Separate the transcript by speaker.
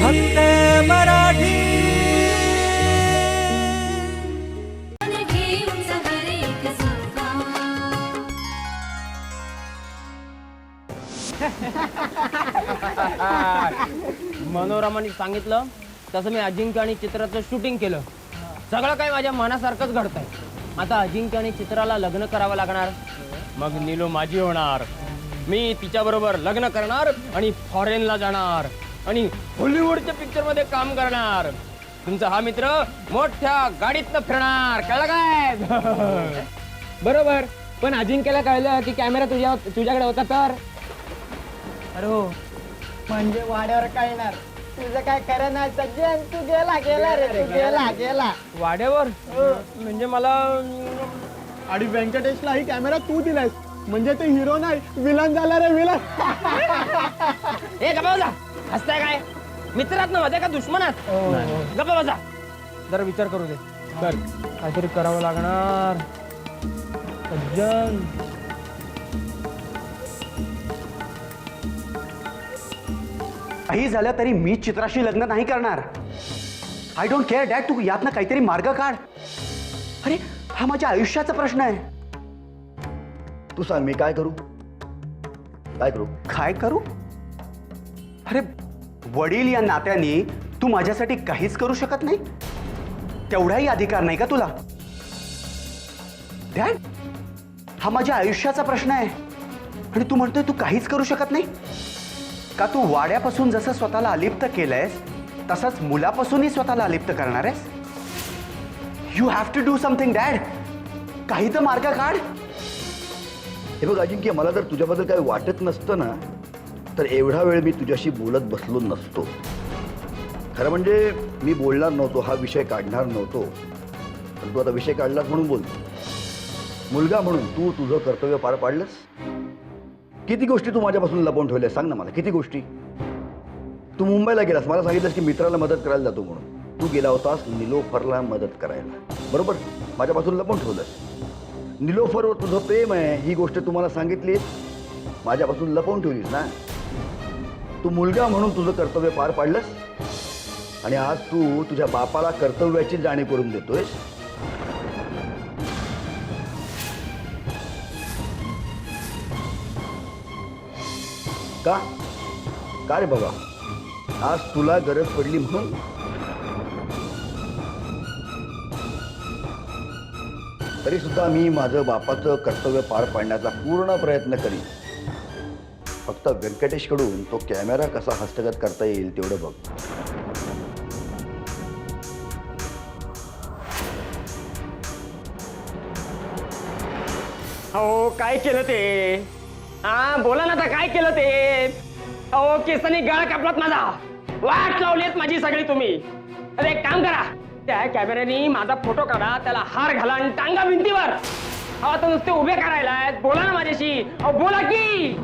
Speaker 1: फक्त मराठी.
Speaker 2: मनोरमाने सांगितलं तसं मी अजिंक्य आणि चित्राचं शूटिंग केलं. सगळं काही माझ्या मनासारखंच घडतंय. आता अजिंक्य आणि चित्राला लग्न करावं लागणार. मग नीलो माझी होणार. मी तिच्याबरोबर लग्न करणार आणि फॉरेनला जाणार. आणि हॉलिवूडच्या पिक्चरमध्ये काम करणार. तुमचा हा मित्र मोठ्या गाडीतनं फिरणार. कळलं काय? बरोबर. पण अजिंक्यला कळलं की कॅमेरा तुझ्या तुझ्याकडे होता तर?
Speaker 3: अरे हो. म्हणजे वाड्यावर काय येणार? तुझं काय खरं नाही सज्जन तू गेला गेला रे तू गेला गेला.
Speaker 2: वाड्यावर? म्हणजे मला
Speaker 3: आणि व्यंकटेशला ही कॅमेरा तू दिलायस. म्हणजे ते हिरो नाही विलन झाला रे विलन
Speaker 2: ए गप्पा बजा हसताय काय? मित्रात ना माझ्या का दुश्मनात? गप्पा बजा जरा विचार करू दे. कर काहीतरी करावं लागणार. सज्जन.
Speaker 4: काही झालं तरी मी चित्राशी लग्न नाही करणार. आय डोंट केअर डॅड तू यातनं काहीतरी मार्ग काढ. अरे हा माझ्या आयुष्याचा प्रश्न आहे.
Speaker 5: तू सांग मी काय करू? काय करू?
Speaker 4: काय करू? अरे वडील या नात्याने तू माझ्यासाठी काहीच करू शकत नाही? तेवढाही अधिकार नाही का तुला? डॅड हा माझ्या आयुष्याचा प्रश्न आहे. आणि तू म्हणतोय तू काहीच करू शकत नाही? का तू वाड्यापासून जसं स्वतःला अलिप्त केलंयस तसंच मुलापासूनही स्वतःला अलिप्त करणार आहेस? You have to do something dad काही तर मार्ग काढ.
Speaker 5: हे बघ अजिंक्य मला जर तुझ्याबद्दल काही वाटत नसतं ना तर एवढा वेळ मी तुझ्याशी बोलत बसलो नसतो. खरं म्हणजे मी बोलणार नव्हतो हा विषय काढणार नव्हतो. पण तू आता विषय काढलास म्हणून बोलतो मुलगा म्हणून तू तुझं कर्तव्य पार पाडलंस? किती गोष्टी तू माझ्यापासून लपवून ठेवल्यास सांग ना मला किती गोष्टी? तू मुंबईला गेलास मला सांगितलंस की मित्राला मदत करायला जातो म्हणून. तू गेला होतास निलोफरला मदत करायला. बरोबर? माझ्यापासून लपवून ठेवलंस. निलोफरवर तुझं प्रेम आहे ही गोष्ट तुम्हाला सांगितली माझ्यापासून लपवून ठेवलीस ना? तू मुलगा म्हणून तुझं कर्तव्य पार पाडलंस? आणि आज तू तुझ्या बापाला कर्तव्याची जाणीव करून देतोयस? का? का रे बाबा? आज तुला गरज पडली म्हणून? तरी सुद्धा मी माझं बापाचं कर्तव्य पार पाडण्याचा पूर्ण प्रयत्न करीन. फक्त व्यंकटेशकडून तो कॅमेरा कसा हस्तगत करता येईल तेवढं बघ.
Speaker 2: अहो काय केलं ते? हा बोला ना आता काय केलं ते? अहो केसाने गळा कापलात माझा. वाट लावलीत माझी सगळी तुम्ही. अरे एक काम करा. त्या कॅमेऱ्याने माझा फोटो काढा त्याला हार घाला आणि टांगा भिंतीवर. अहो आता नुसते उभे करायला बोला ना माझ्याशी. अहो बोला की.